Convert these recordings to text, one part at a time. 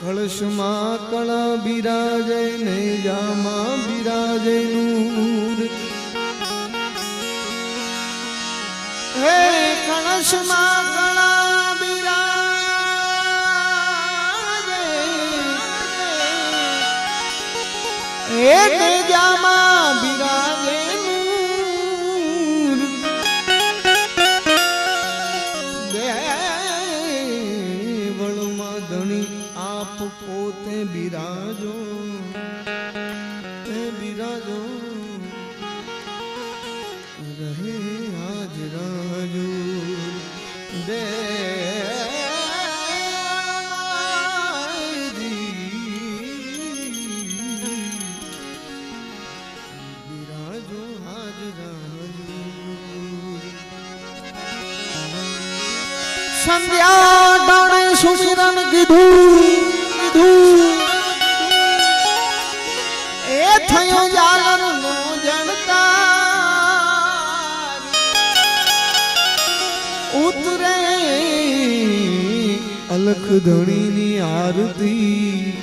કળશમાં કળા બિરાજે નૈયામાં બિરાજે નૂર. હે કળશમાં કળા બિરાજે. હે નૈયામાં બિરાજે સંધ્યા ડાણે સુશીરન કીધું કીધું. અલખ ધણીની આરતી.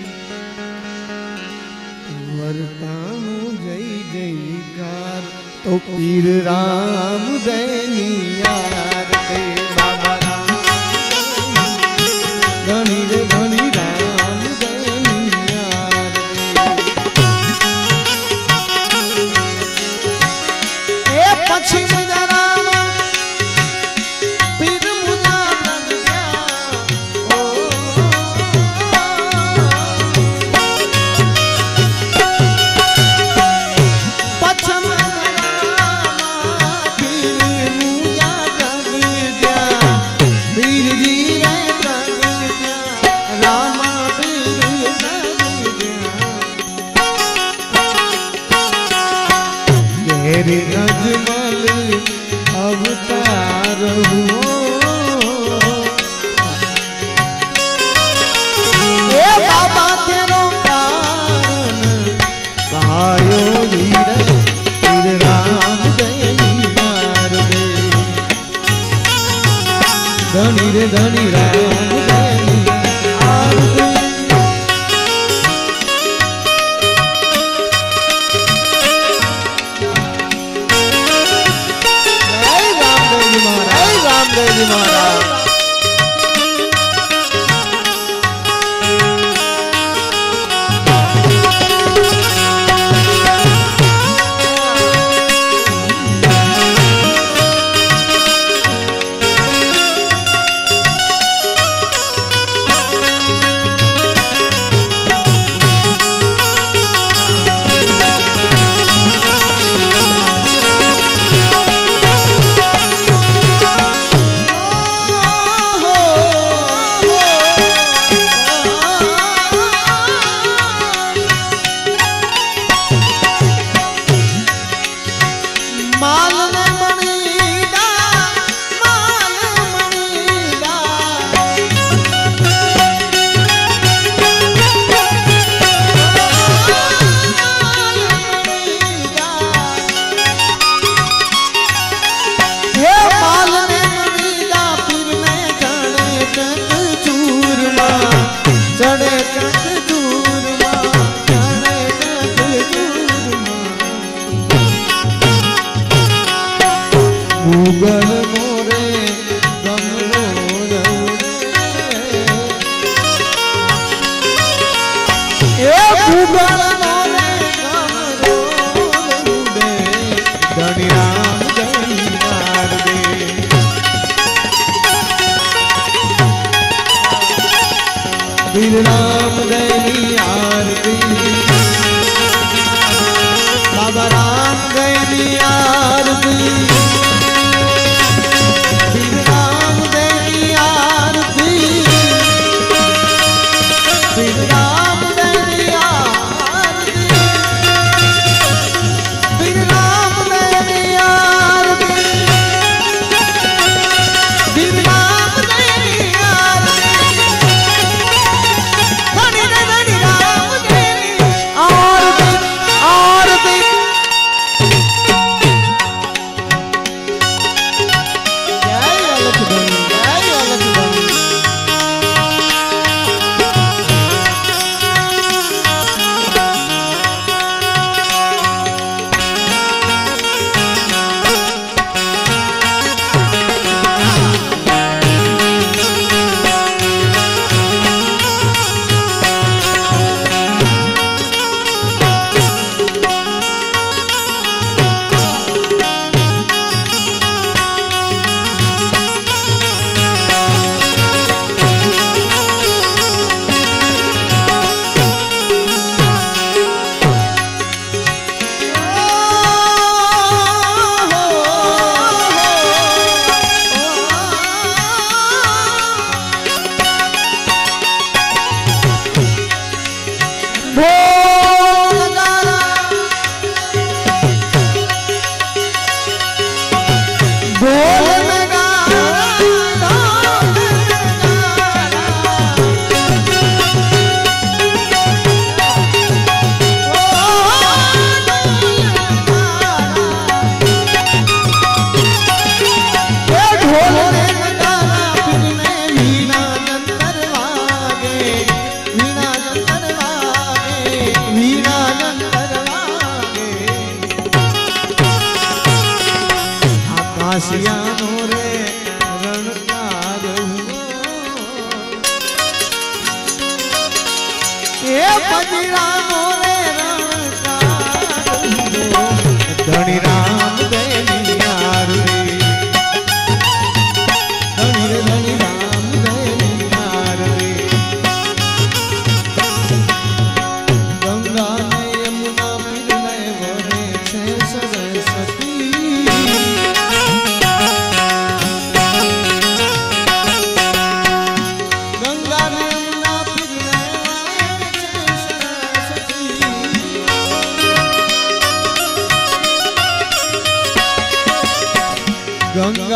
વર્તાનું જય જયકાર તો પીર રામ દૈની આરતી ઘેર અજમલ અવતાર એ બાબા તેરો પારન કહાયો વીર વીર રામ દયની માર દે ધણી રે ધણી રામ જય મહારાજ રામ દયની આરતી gracias.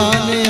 Oh.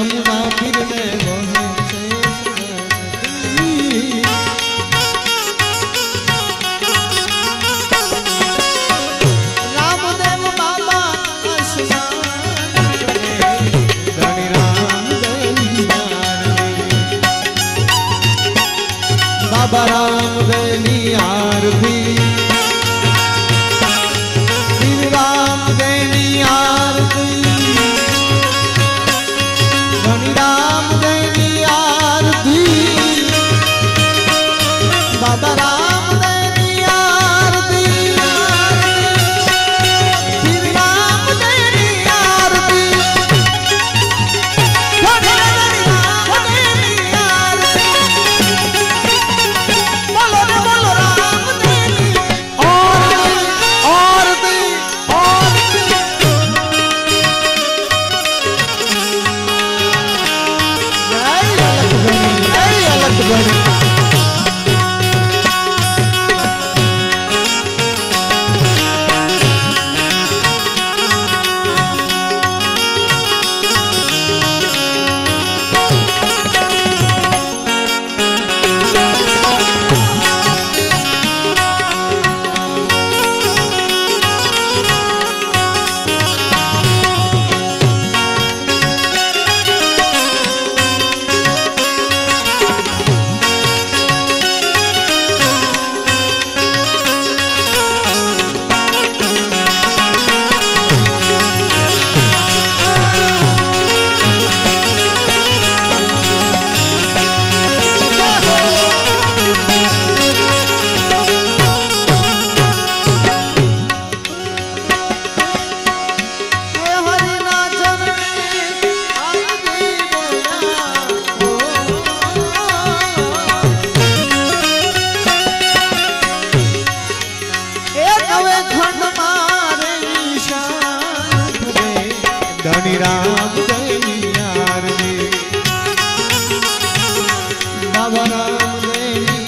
બાબા રામ